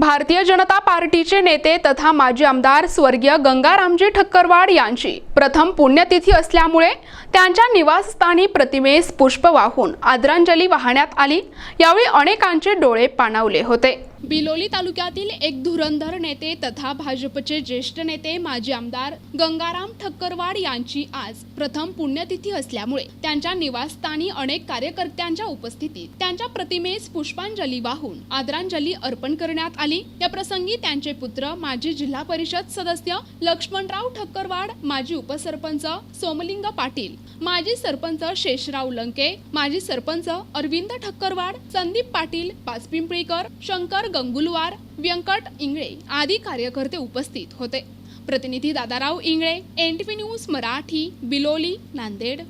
भारतीय जनता पार्टीचे नेते तथा माजी आमदार स्वर्गीय गंगारामजी ठक्करवाड यांची प्रथम पुण्यतिथी असल्यामुळे त्यांच्या निवासस्थानी प्रतिमेस पुष्प वाहून आदरांजली वाहण्यात आली. यावेळी अनेकांचे डोळे पाणावले होते. बिलोली तालुक्यातील एक धुरंधर नेते तथा भाजपचे ज्येष्ठ नेते माजी आमदार गंगाराम ठक्करवाड यांची आज प्रथम पुण्यतिथी असल्यामुळे त्यांच्या निवासस्थानी अनेक कार्यकर्त्यांच्या उपस्थितीत त्यांच्या प्रतिमेस पुष्पांजली वाहून आदरांजली अर्पण करण्यात आली. या प्रसंगी त्यांचे पुत्र माजी जिल्हा परिषद सदस्य लक्ष्मणराव ठक्करवाड माजी उपसरपंच सोमलिंग पाटील माजी सरपंच शेषराव लंके माजी सरपंच अरविंद ठक्करवाड संदीप पाटील पाचपिंपळीकर शंकर गंगुलवार व्यंकट इंगळे आदी कार्यकर्ते उपस्थित होते. प्रतिनिधी Dadarao Ingle N T V news Marathi Biloli Nanded.